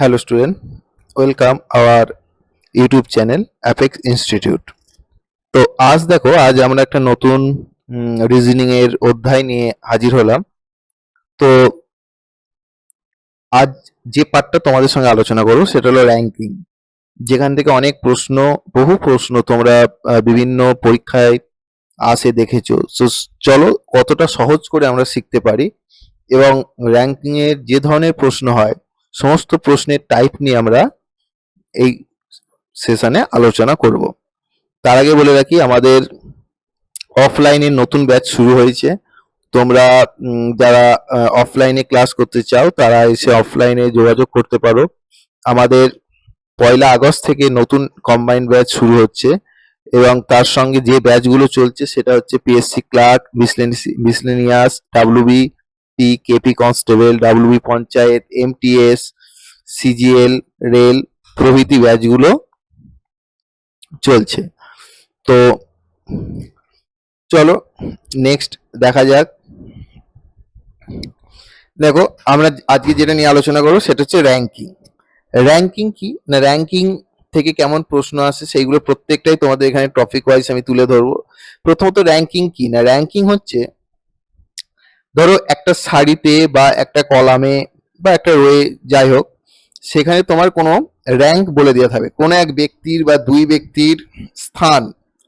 Hello student, welcome our YouTube channel apex institute তো আজ দেখো আজ আমরা একটা নতুন রিজনিং এর অধ্যায় নিয়ে হাজির হলাম। তো আজ যে পার্টটা তোমাদের সঙ্গে আলোচনা করব সেটা হলো র্যাঙ্কিং যেখান থেকে অনেক প্রশ্ন বহু প্রশ্ন তোমরা বিভিন্ন পরীক্ষায় আসে দেখেছ। তো চলো কতটা সহজ করে আমরা শিখতে পারি। এবং র্যাঙ্কিং এর যে ধরনের প্রশ্ন হয় সমস্ত প্রশ্নের টাইপ নিয়ে আমরা এই সেশনে আলোচনা করব। তার আগে বলে রাখি, আমাদের অফলাইনের নতুন ব্যাচ শুরু হয়েছে। তোমরা যারা অফলাইনে ক্লাস করতে চাও, তারা এসে অফলাইনে যোগাযোগ করতে পারো। আমাদের পয়লা আগস্ট থেকে নতুন কম্বাইন্ড ব্যাচ শুরু হচ্ছে এবং তার সঙ্গে যে ব্যাচগুলো চলছে, সেটা হচ্ছে PSC clerk miscellaneous WB P KP constable WB panchayat MTS CGL rail প্রভৃতি ব্যাচগুলো চলছে। তো চলো নেক্সট দেখা যাক। দেখো, আমরা আজকে যেটা নিয়ে আলোচনা করব সেটা হচ্ছে র্যাঙ্কিং র্যাঙ্কিং কি? না র্যাঙ্কিং থেকে কেমন প্রশ্ন আসে সেইগুলো প্রত্যেকটাই তোমাদের এখানে টপিক ওয়াইজ আমি তুলে ধরবো। প্রথমত র্যাঙ্কিং কি? না র্যাঙ্কিং হচ্ছে ধরো একটা সারিতে বা একটা কলামে বা একটা রয়ে যাই হোক, সেখানে তোমার কোনো র্যাঙ্ক বলে দেওয়া থাকবে। কোনো এক ব্যক্তির বা দুই ব্যক্তির স্থান,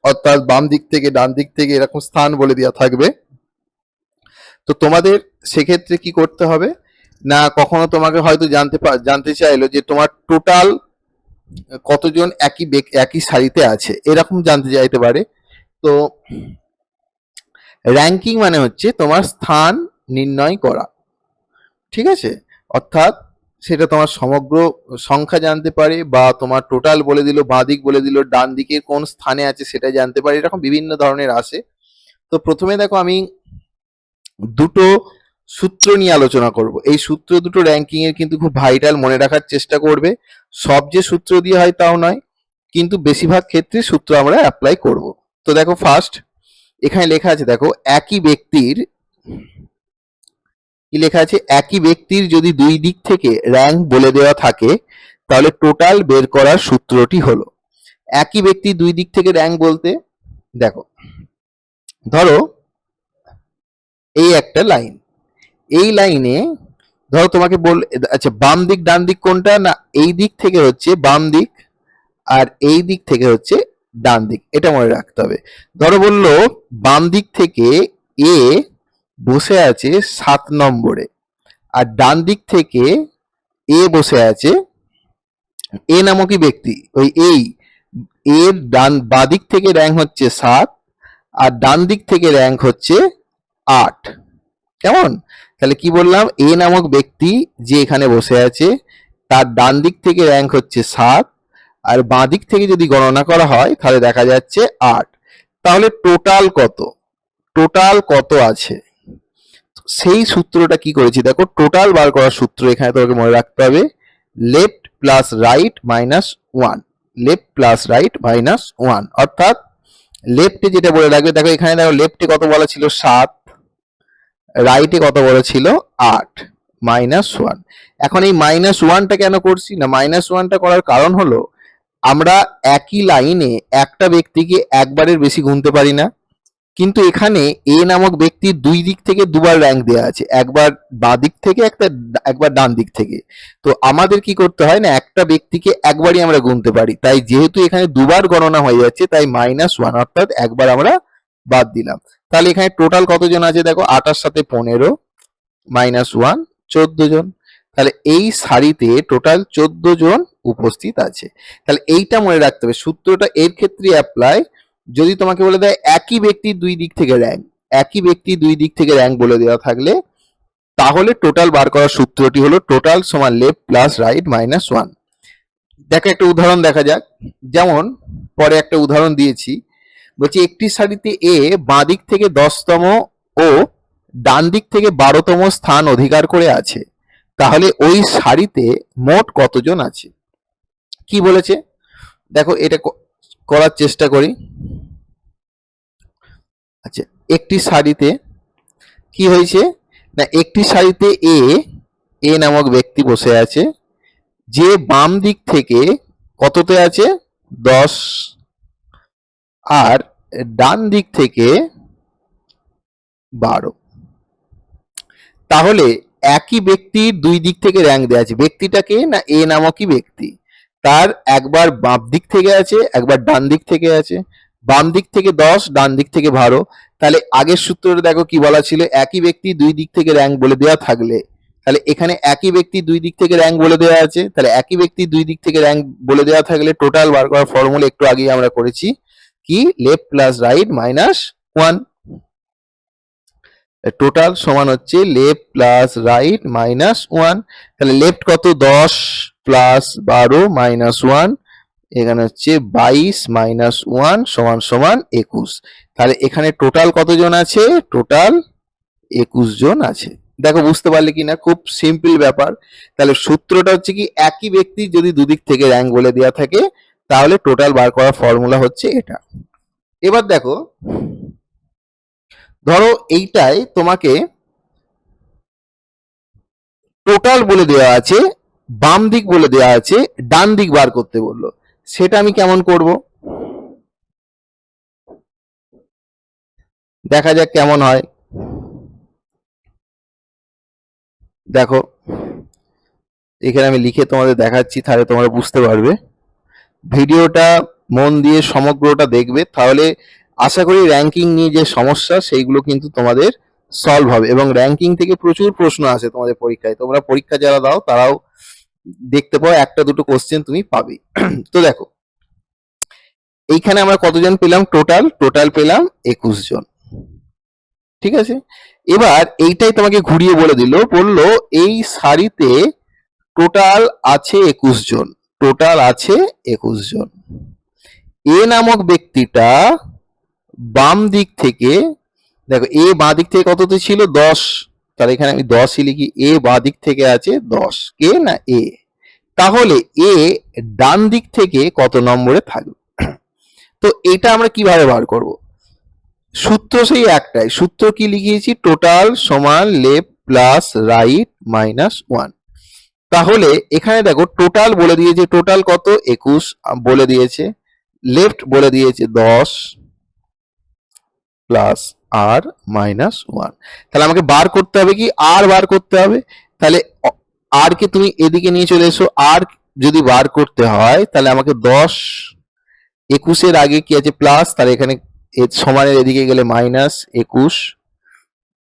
অর্থাৎ বাম দিক থেকে ডান দিক থেকে এরকম স্থান বলে দেওয়া থাকবে। তো তোমাদের সেক্ষেত্রে কি করতে হবে? না, কখনো তোমাকে হয়তো জানতে জানতে চাইলো যে তোমার টোটাল কতজন একই একই সারিতে আছে, এরকম জানতে চাইতে পারে। তো র্যাঙ্কিং মানে হচ্ছে তোমার স্থান নির্ণয় করা। ঠিক আছে? অর্থাৎ সেটা তোমার সমগ্র সংখ্যা জানতে পারে বা তোমার টোটাল বলে দিল, বাঁ দিক বলে দিল, ডান দিকে কোন স্থানে আছে সেটা জানতে পারে, এরকম বিভিন্ন ধরনের আসে। তো প্রথমে দেখো আমি দুটো সূত্র নিয়ে আলোচনা করব। এই সূত্র দুটো র্যাঙ্কিং এর কিন্তু খুব ভাইটাল মনে রাখার চেষ্টা করবে। সব যে সূত্র দিয়ে হয় তাও নয়, কিন্তু বেশিরভাগ ক্ষেত্রে সূত্র আমরা অ্যাপ্লাই করব। তো দেখো ফার্স্ট এখানে লেখা আছে, দেখো, একই ব্যক্তির, কি লেখা আছে? একই ব্যক্তির যদি দুই দিক থেকে র্যাঙ্ক বলে দেওয়া থাকে, তাহলে টোটাল বের করার সূত্রটি হলো। একই ব্যক্তি দুই দিক থেকে র্যাঙ্ক বলতে, দেখো, ধরো, এই একটা লাইন এই লাইনে ধরো তোমাকে বল আচ্ছা বাম দিক, ডান দিক কোনটা? না, এই দিক থেকে হচ্ছে বাম দিক, আর এই দিক থেকে হচ্ছে ডান দিক এটা মনে রাখতে হবে। ধরো বলল বাম দিক থেকে এ বসে আছে সাত নম্বরে, আর ডান দিক থেকে এ বসে আছে এ নামকই ব্যক্তি, ওই এই এর ডান, বাদিক থেকে র্যাঙ্ক হচ্ছে সাত, আর ডান দিক থেকে র্যাঙ্ক হচ্ছে আট। কেমন? তাহলে কি বললাম? এ নামক ব্যক্তি যে এখানে বসে আছে, তার ডান দিক থেকে র্যাঙ্ক হচ্ছে সাত আর বাঁ দিক থেকে যদি গণনা করা হয়, তাহলে দেখা যাচ্ছে আট। তাহলে টোটাল কত? টোটাল কত আছে? সেই সূত্রটা কি করেছি? দেখো টোটাল বার করার সূত্র এখানে তোমাকে মনে রাখতে হবে। Left plus right minus one left plus right minus one অর্থাৎ লেফটে যেটা বলে রাখবে, দেখো এখানে দেখো লেফটে কত বলা ছিল? সাত। রাইটে কত বলা ছিল? আট। মাইনাস ওয়ান এখন এই মাইনাস ওয়ানটা কেন করছি? না মাইনাস ওয়ানটা করার কারণ হলো আমরা একই লাইনে একটা ব্যক্তিকে একবারের বেশি গুনতে পারি না, কিন্তু এখানে এ নামক ব্যক্তির দুই দিক থেকে দুবার র্যাঙ্ক দেওয়া আছে, একবার বাঁ দিক থেকে, একটা একবার ডান দিক থেকে। তো আমাদের কি করতে হয় না, একটা ব্যক্তিকে একবারই আমরা গুনতে পারি, তাই যেহেতু এখানে দুবার গণনা হয়ে যাচ্ছে, তাই মাইনাস ওয়ান অর্থাৎ একবার আমরা বাদ দিলাম। তাহলে এখানে টোটাল কতজন আছে দেখো আটার সাথে পনেরো মাইনাস ওয়ান চোদ্দ জন। তাহলে এই সারিতে টোটাল চোদ্দ জন উপস্থিত আছে। তাহলে এইটা মনে রাখতে হবে। সূত্রটা এর ক্ষেত্রে অ্যাপ্লাই যদি তোমাকে বলে দেয় একই ব্যক্তির দুই দিক থেকে র্যাঙ্ক একই ব্যক্তি দুই দিক থেকে র্যাঙ্ক বলে দেওয়া থাকলে, তাহলে টোটাল বার করার সূত্রটি হলো টোটাল সমান left plus right minus one দেখো একটা উদাহরণ দেখা যাক। যেমন, পরে একটা উদাহরণ দিয়েছি। বলছি একটি সারিতে এ বাঁ দিক থেকে দশতম ও ডান দিক থেকে বারোতম স্থান অধিকার করে আছে। তাহলে ওই সারিতে মোট কতজন আছে? কি বলেছে? দেখো, এটা করার চেষ্টা করি। আচ্ছা একটি সারিতে কি হয়েছে? না, একটি সারিতে এ এ নামক ব্যক্তি বসে আছে, যে বাম দিক থেকে কততে আছে? দশ। আর ডান দিক থেকে বারো। তাহলে একই ব্যক্তির দুই দিক থেকে র্যাঙ্ক দেওয়া আছে। ব্যক্তিটাকে না, এ নামকই ব্যক্তি। তার একবার বাম দিক থেকে আছে, একবার ডান দিক থেকে আছে। বাম দিক থেকে দশ, ডান দিক থেকে বারো। তাহলে আগের সূত্রটা দেখো কি বলা ছিল? একই ব্যক্তি দুই দিক থেকে র্যাঙ্ক বলে দেওয়া থাকলে। তাহলে এখানে একই ব্যক্তি দুই দিক থেকে র্যাঙ্ক বলে দেওয়া আছে। তাহলে একই ব্যক্তি দুই দিক থেকে র্যাঙ্ক বলে দেওয়া থাকলে টোটাল বার করার ফর্মুলা একটু আগেই আমরা করেছি। কি? Left plus right minus one total সমান হচ্ছে left plus right minus one তাহলে লেফট কত? দশ। প্লাস বারো মাইনাস ওয়ান এখানে হচ্ছে বাইশ মাইনাস ওয়ান সমান সমান একুশ। তাহলে এখানে টোটাল কতজন আছে? টোটাল একুশ জন আছে। দেখো, বুঝতে পারলে কি না? খুব সিম্পল ব্যাপার। তাহলে সূত্রটা হচ্ছে কি, একই ব্যক্তি যদি দুদিক থেকে র্যাঙ্ক বলে দেওয়া থাকে, তাহলে টোটাল বার করার ফর্মুলা হচ্ছে এটা। এবার দেখো, ধরো এইটাই তোমাকে টোটাল বলে দেওয়া আছে বাম দিক বলে দেওয়া আছে, ডান দিক বার করতে বলল। সেটা আমি কেমন করব? দেখা যাক কেমন হয়। দেখো, এখানে আমি লিখে তোমাদের দেখাচ্ছি, তাহলে তোমরা বুঝতে পারবে। ভিডিওটা মন দিয়ে সমগ্রটা দেখবে, তাহলে আশা করি র্যাঙ্কিং নিয়ে যে সমস্যা, সেইগুলো কিন্তু তোমাদের সলভ হবে। এবং র্যাঙ্কিং থেকে প্রচুর প্রশ্ন আসে তোমাদের পরীক্ষায়। তোমরা পরীক্ষা যারা দাও, তারাও দেখতে পাও, একটা, দুটো কোশ্চেন তুমি পাবে তো দেখো, এইখানে আমরা কতজন পেলাম টোটাল টোটাল পেলাম একুশ জন। ঠিক আছে? এবার এইটাই তোমাকে ঘুরিয়ে বলে দিল, বলল এই সারিতে টোটাল আছে একুশ জন। টোটাল আছে একুশ জন। এ নামক ব্যক্তিটা বাম দিক থেকে, দেখো এ বাঁ দিক থেকে কততে ছিল? দশ। তাহলে এখানে আমি দশই লিখি এ বাঁ দিক থেকে আছে দশ, কে না এ? তাহলে এ ডান দিক থেকে কত নম্বরে থাকবে? তো এটা আমরা কীভাবে বার করব? সূত্র সেই একটাই, সূত্র কি লিখিয়েছি? টোটাল সমান left plus right minus one. তাহলে এখানে দেখো টোটাল বলে দিয়েছে, টোটাল কত? একুশ বলে দিয়েছে, লেফট বলে দিয়েছে দশ প্লাস আর মাইনাস ওয়ান তাহলে আমাকে বার করতে হবে কি? আর বার করতে হবে। তাহলে আর কে তুমি এদিকে নিয়ে চলে এসো। আর যদি বার করতে হয়, তাহলে আমাকে দশ, একুশের আগে কি আছে? প্লাস তাহলে এখানে সমানের এদিকে গেলে মাইনাস একুশ।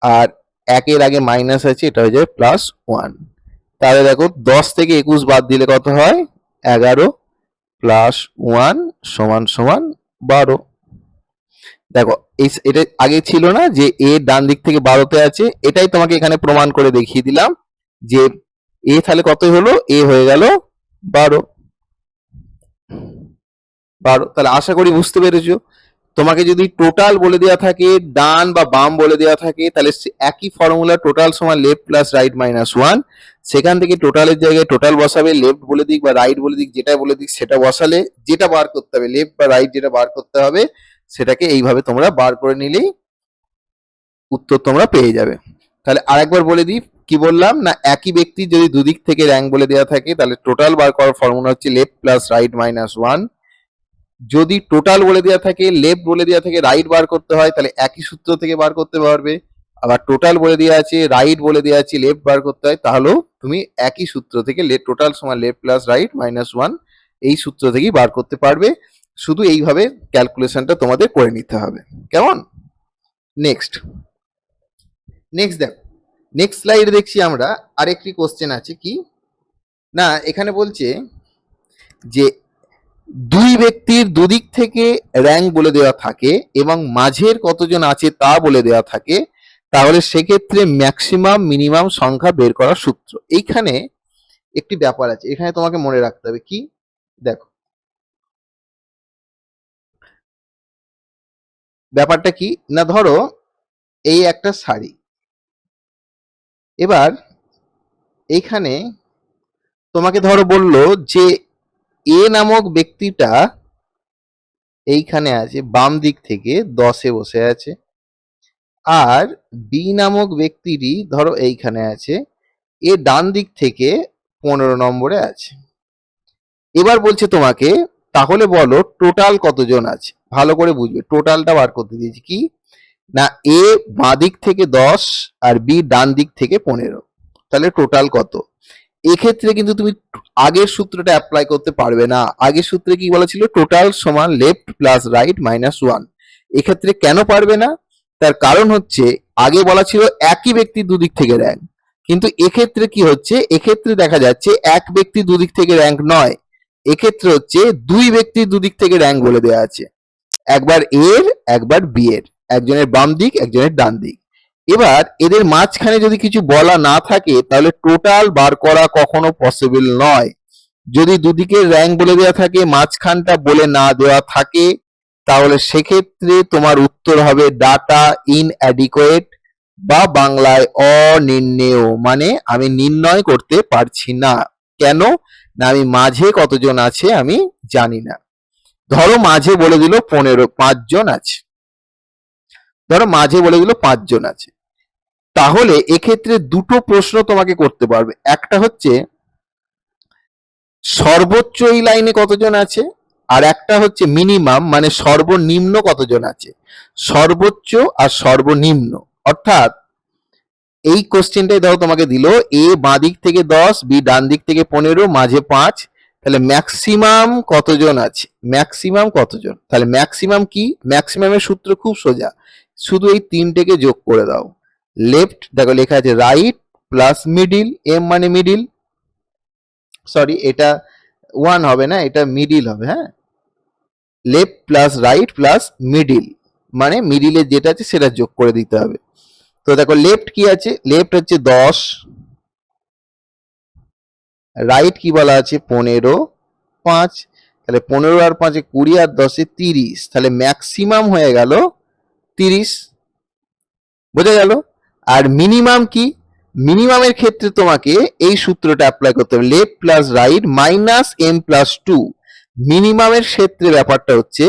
আর একের আগে মাইনাস আছে, এটা হয়ে যাবে প্লাস ওয়ান তাহলে দেখো, দশ থেকে একুশ বাদ দিলে কত হয়? এগারো প্লাস ওয়ান সমান সমান বারো। দেখো, এই এটা আগে ছিল না যে এ ডান দিক থেকে বারোতে আছে, এটাই তোমাকে এখানে প্রমাণ করে দেখিয়ে দিলাম যে এ তাহলে কত হলো? এ হয়ে গেল বারো। বারো, তাহলে আশা করি বুঝতে পেরেছ। তোমাকে যদি টোটাল বলে দেওয়া থাকে, ডান বা বাম বলে দেওয়া থাকে, তাহলে একই ফর্মুলা টোটাল সমান left plus right minus one সেখান থেকে টোটালের জায়গায় টোটাল বসাবে লেফট বলে দিক বা রাইট বলে দিক, যেটা বলে দিক সেটা বসালে যেটা বার করতে হবে লেফট বা রাইট যেটা বার করতে হবে সেটাকে এইভাবে তোমরা বার করে নিলেই উত্তর তোমরা পেয়ে যাবে। তাহলে আরেকবার বলে দিই, কি বললাম? না, একই ব্যক্তি যদি দুদিক থেকে র্যাঙ্ক বলে দেওয়া থাকে, তাহলে টোটাল বার করার ফর্মুলা হচ্ছে left plus right minus one যদি টোটাল বলে দেওয়া থাকে লেফট বলে দেওয়া থাকে রাইট বার করতে হয়, তাহলে একই সূত্র থেকে বার করতে পারবে। আবার টোটাল বলে দেওয়া আছে রাইট বলে দেওয়া আছে লেফট বার করতে হয়, তাহলেও তুমি একই সূত্র থেকে টোটাল সমান left plus right minus one এই সূত্র থেকেই বার করতে পারবে। শুধু এইভাবে ক্যালকুলেশনটা তোমাদের করে নিতে হবে। কেমন? নেক্সট নেক্সট দেখ। নেক্সট স্লাইড দেখছি আমরা আরেকটি কোশ্চেন আছে কি? না, এখানে বলছে যে দুই ব্যক্তির দুদিক থেকে র্যাঙ্ক বলে দেওয়া থাকে এবং মাঝের কতজন আছে তা বলে দেওয়া থাকে, তাহলে সেক্ষেত্রে ম্যাক্সিমাম মিনিমাম সংখ্যা বের করার সূত্র। এইখানে একটি ব্যাপার আছে। এখানে তোমাকে মনে রাখতে হবে কি? দেখো ব্যাপারটা কি? না, ধরো এই একটা শাড়ি। এবার এইখানে তোমাকে ধরো বলল যে এ নামক ব্যক্তিটা এইখানে আছে, বাম দিক থেকে দশে বসে আছে। আর বি নামক ব্যক্তিটি ধরো এইখানে আছে, এ ডান দিক থেকে পনেরো নম্বরে আছে। এবার বলছে তোমাকে, তাহলে বলো টোটাল কতজন আছে? ভালো করে বুঝবে। টোটালটা বার করতে দিয়েছি। কি? না এ বাঁ দিক থেকে দশ আর বি ডান দিক থেকে পনেরো। তাহলে টোটাল কত? এক্ষেত্রে কিন্তু তুমি আগের সূত্রটা অ্যাপ্লাই করতে পারবে না। আগের সূত্রে কি বলা ছিল? টোটাল সমান left plus right minus one এক্ষেত্রে কেন পারবে না? তার কারণ হচ্ছে, আগে বলা ছিল একই ব্যক্তি দুদিক থেকে র্যাঙ্ক কিন্তু এক্ষেত্রে কি হচ্ছে? এক্ষেত্রে দেখা যাচ্ছে এক ব্যক্তি দুদিক থেকে র্যাঙ্ক নয়। এক্ষেত্রে হচ্ছে দুই ব্যক্তি দুদিক থেকে র্যাঙ্ক বলে দেওয়া আছে। একবার এর, একবার বি এর একজনের বাম দিক, একজনের ডান দিক। এবার এদের মাঝখানে যদি কিছু বলা না থাকে, তাহলে টোটাল বার করা কখনো পসিবল নয়। যদি দুদিকে র্যাঙ্ক বলে দেওয়া থাকে, মাঝখানটা বলে না দেওয়া থাকে, তাহলে সেক্ষেত্রে তোমার উত্তর হবে ডাটা ইনঅ্যাডিকুয়েট বা বাংলায় অনির্ণেয়। মানে আমি নির্ণয় করতে পারছি না। কেন? না আমি মাঝে কতজন আছে আমি জানি না। ধরো মাঝে বলে দিল পনেরো, পাঁচজন আছে। ধরো মাঝে বলে দিল পাঁচজন আছে। তাহলে এক্ষেত্রে দুটো প্রশ্ন তোমাকে করতে পারবে। একটা হচ্ছে, সর্বোচ্চ এই লাইনে কতজন আছে? আর একটা হচ্ছে মিনিমাম মানে সর্বনিম্ন কতজন আছে? সর্বোচ্চ আর সর্বনিম্ন। অর্থাৎ এই কোশ্চেনটাই ধরো তোমাকে দিল, এ বাঁ দিক থেকে দশ, বি ডান দিক থেকে পনেরো, মাঝে পাঁচ তাহলে ম্যাক্সিমাম কতজন আছে? ম্যাক্সিমাম কতজন? তাহলে ম্যাক্সিমাম কি? ম্যাক্সিমামের সূত্র খুব সোজা। শুধু এই তিনটেকে যোগ করে দাও। লেফট দেখো লেখা আছে রাইট প্লাস মিডিল এম মানে মিডিল সরি এটা ওয়ান হবে না, এটা মিডিল হবে হ্যাঁ? Left plus right plus middle মানে মিডিলে যেটা আছে সেটা যোগ করে দিতে হবে। তো দেখো লেফট কি আছে? লেফট হচ্ছে দশ রাইট কি বলা আছে? পনেরো, পাঁচ। তাহলে পনেরো আর পাঁচে কুড়ি আর দশে তিরিশ। তাহলে ম্যাক্সিমাম হয়ে গেল তিরিশ। বোঝা গেল? আর মিনিমাম কি? মিনিমামের ক্ষেত্রে তোমাকে এই সূত্রটা অ্যাপ্লাই করতে হবে। Left plus right minus M plus two মিনিমামের ক্ষেত্রে ব্যাপারটা হচ্ছে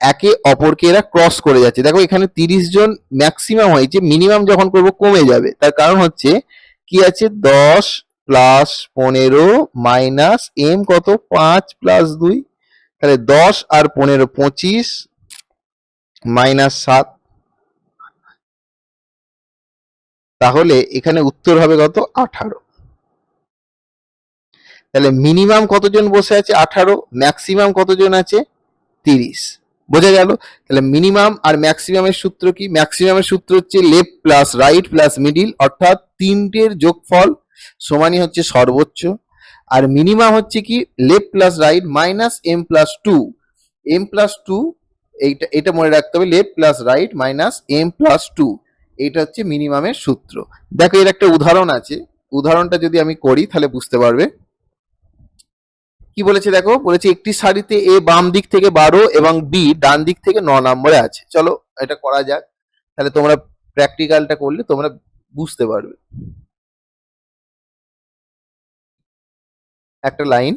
একে অপরকে এরা ক্রস করে যাচ্ছে। দেখো এখানে তিরিশ জন ম্যাক্সিমাম হয়েছে। মিনিমাম যখন করব কমে যাবে। তার কারণ হচ্ছে কি আছে? দশ প্লাস পনেরো মাইনাস এম কত? পাঁচ প্লাস দুই। তাহলে দশ আর পনেরো পঁচিশ মাইনাস সাত। তাহলে এখানে উত্তর হবে কত? আঠারো। তাহলে মিনিমাম কতজন বসে আছে? আঠারো। ম্যাক্সিমাম কতজন আছে? তিরিশ। বোঝা গেল? তাহলে মিনিমাম আর ম্যাক্সিমামের সূত্র কি? ম্যাক্সিমামের সূত্র হচ্ছে left plus right plus middle, অর্থাৎ তিনটের যোগফল সমানই হচ্ছে সর্বোচ্চ। আর মিনিমাম হচ্ছে কি left plus right minus M plus two M plus two এইটা, এটা মনে রাখতে হবে left plus right minus M plus two এইটা হচ্ছে মিনিমামের সূত্র। দেখো, এর একটা উদাহরণ আছে। উদাহরণটা যদি আমি করি, তাহলে বুঝতে পারবে। কি বলেছে দেখো? বলেছে একটি সারিতে এ বাম দিক থেকে বারো এবং বি ডান দিক থেকে ন নম্বরে আছে। চলো, এটা করা যাক। তাহলে তোমরা প্র্যাকটিক্যালটা করলে তোমরা বুঝতে পারবে। একটা লাইন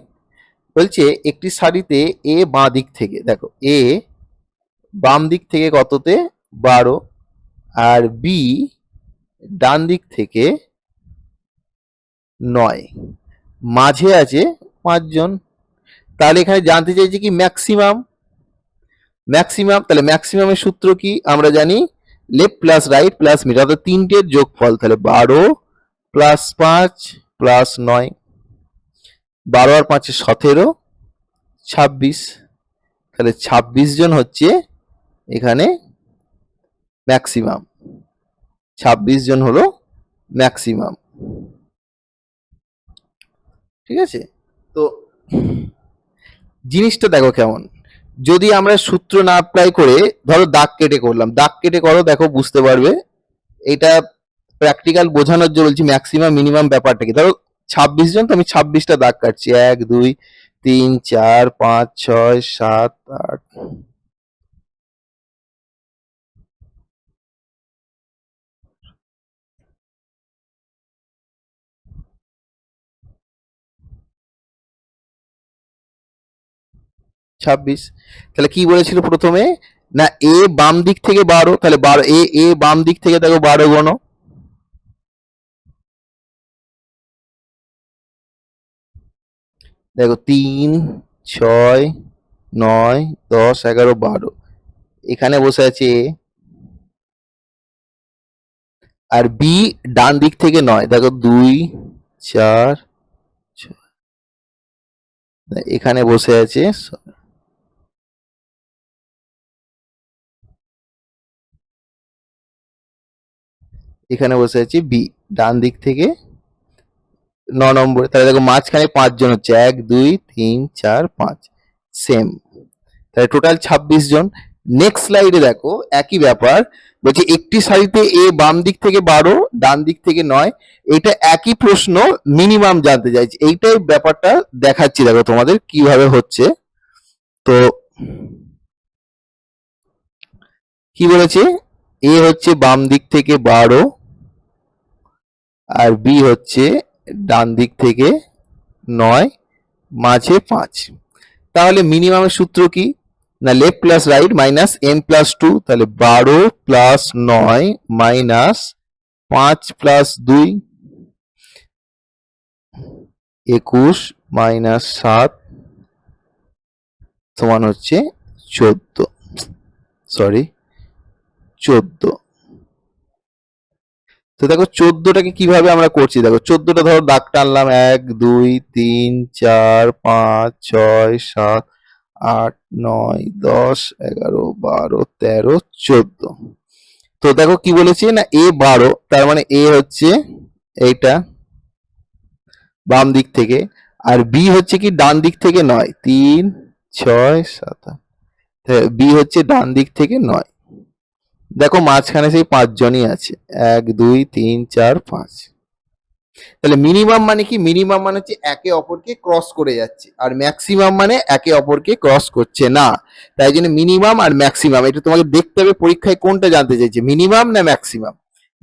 বলছে, একটি সারিতে এ বাঁ দিক থেকে, দেখো, এ বাম দিক থেকে কততে? বারো। আর বি ডান দিক থেকে নয়। মাঝে আছে পাঁচজন। তাহলে এখানে জানতে চাইছি কি ম্যাক্সিমাম? ম্যাক্সিমাম, তাহলে ম্যাক্সিমামের সূত্র কি? আমরা জানি left plus right plus meter, অর্থাৎ তিনটের যোগফল, তাহলে বারো প্লাস পাঁচ প্লাস নয়। বারো আর পাঁচে সতেরো, ছাব্বিশ। তাহলে ছাব্বিশ জন হচ্ছে এখানে ম্যাক্সিমাম ছাব্বিশ জন হলো ম্যাক্সিমাম ঠিক আছে? তো জিনিসটা দেখো কেমন। যদি আমরা সূত্র না অ্যাপ্লাই করে ধরো দাগ কেটে করলাম, দাগ কেটে করো, দেখো বুঝতে পারবে। এটা প্র্যাকটিক্যাল বোঝানোর জন্য বলছি ম্যাক্সিমাম মিনিমাম ব্যাপারটা কি? ধরো ছাব্বিশ জন, তো আমি ছাব্বিশটা দাগ কাটছি। এক, দুই, তিন, চার, পাঁচ, ছয়, সাত, আট। ছাব্বিশ। তাহলে কি বলেছিল প্রথমে? না, এ বাম দিক থেকে বারো, তাহলে বারো, এ এ বাম দিক থেকে দেখো বারো গণ। দেখো তিন, ছয়, নয়, দশ, এগারো, বারো। এখানে বসে আছে আর বি ডান দিক থেকে নয়। দেখো দুই, চার। এখানে বসে আছে এখানে বসে আছে বি। ডান দিক থেকে ন নম্বর, তাহলে দেখো মাঝখানে পাঁচজন হচ্ছে, এক, দুই, তিন, চার, পাঁচ সেম তাহলে টোটাল ছাব্বিশ জন। নেক্সট স্লাইডে দেখো, একই ব্যাপার, বলছে একটি সারিতে এ বাম দিক থেকে বারো, ডান দিক থেকে নয়, এটা একই প্রশ্ন মিনিমাম জানতে চাইছে। এইটাই ব্যাপারটা দেখাচ্ছি দেখো তোমাদের কীভাবে হচ্ছে। তো কি বলেছে? এ হচ্ছে বাম দিক থেকে বারো, আর বি হচ্ছে ডান দিক থেকে নয়, মাঝে পাঁচ। তাহলে মিনিমামের সূত্র কি? না left plus right minus N plus two তাহলে বারো প্লাস নয় মাইনাস পাঁচ প্লাস দুই, একুশ মাইনাস সাত সমান হচ্ছে চোদ্দ। সরি চোদ্দ। তো দেখো চোদ্দটাকে কীভাবে আমরা করছি? দেখো চোদ্দটা ধরো দাগ টানলাম এক, দুই, তিন, চার, পাঁচ, ছয়, সাত, আট, নয়, দশ, এগারো, বারো, তেরো, চোদ্দ। তো দেখো কি বলেছি না? এ বারো, তার মানে এ হচ্ছে এইটা বাম দিক থেকে, আর বি হচ্ছে কি ডান দিক থেকে নয়। তিন, ছয়, সাত বি হচ্ছে ডান দিক থেকে নয়। দেখো মাঝখানে সেই পাঁচজনই আছে। এক, দুই, তিন, চার, পাঁচ। তাহলে মিনিমাম মানে কি? মিনিমাম মানে হচ্ছে একে অপরকে ক্রস করে যাচ্ছে। আর ম্যাক্সিমাম মানে একে অপরকে ক্রস করছে না। তাই জন্য মিনিমাম আর ম্যাক্সিমাম এটা তোমাকে দেখতে হবে পরীক্ষায় কোনটা জানতে চাইছে মিনিমাম না ম্যাক্সিমাম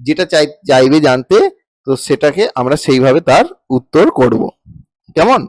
যেটা চাই, চাইবে জানতে, তো সেটাকে আমরা সেইভাবে তার উত্তর করব। কেমন?